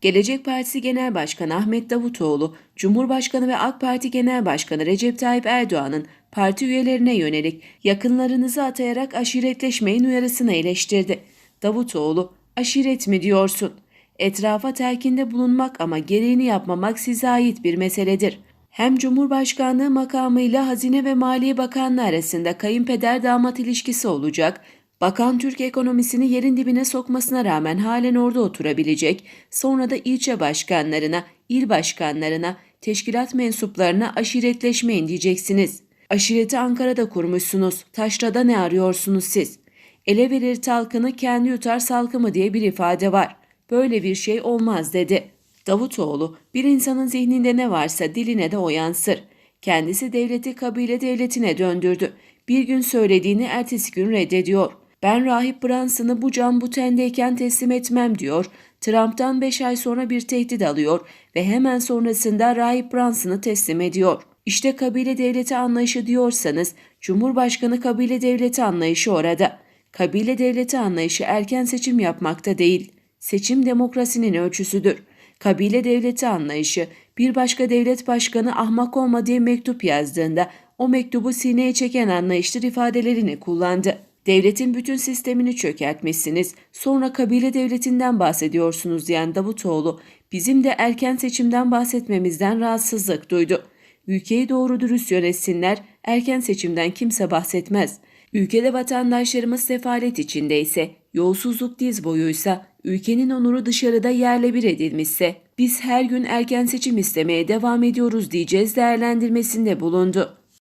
Gelecek Partisi Genel Başkanı Ahmet Davutoğlu, Cumhurbaşkanı ve AK Parti Genel Başkanı Recep Tayyip Erdoğan'ın parti üyelerine yönelik yakınlarınızı atayarak aşiretleşmeyin uyarısını eleştirdi. Davutoğlu, aşiret mi diyorsun? Etrafa telkinde bulunmak ama gereğini yapmamak size ait bir meseledir. Hem Cumhurbaşkanlığı makamıyla Hazine ve Maliye Bakanlığı arasında kayınpeder damat ilişkisi olacak, Bakan Türk ekonomisini yerin dibine sokmasına rağmen halen orada oturabilecek, sonra da ilçe başkanlarına, il başkanlarına, teşkilat mensuplarına aşiretleşmeyin diyeceksiniz. Aşireti Ankara'da kurmuşsunuz, taşrada ne arıyorsunuz siz? Ele verir talkını kendi yutar salkımı diye bir ifade var. Böyle bir şey olmaz dedi. Davutoğlu, bir insanın zihninde ne varsa diline de o yansır. Kendisi devleti kabile devletine döndürdü. Bir gün söylediğini ertesi gün reddediyor. Ben rahip Branson'ı bu can bu tendeyken teslim etmem diyor. Trump'tan 5 ay sonra bir tehdit alıyor ve hemen sonrasında rahip Branson'ı teslim ediyor. İşte kabile devleti anlayışı diyorsanız Cumhurbaşkanı kabile devleti anlayışı orada. Kabile devleti anlayışı erken seçim yapmakta değil. Seçim demokrasinin ölçüsüdür. Kabile devleti anlayışı bir başka devlet başkanı ahmak olma diye mektup yazdığında o mektubu sineye çeken anlayıştır ifadelerini kullandı. Devletin bütün sistemini çökertmişsiniz. Sonra kabile devletinden bahsediyorsunuz diyen Davutoğlu, bizim de erken seçimden bahsetmemizden rahatsızlık duydu. Ülkeyi doğru dürüst yönetsinler, erken seçimden kimse bahsetmez. Ülkede vatandaşlarımız sefalet içindeyse, yolsuzluk diz boyuysa, ülkenin onuru dışarıda yerle bir edilmişse, biz her gün erken seçim istemeye devam ediyoruz diyeceğiz değerlendirmesinde bulundu.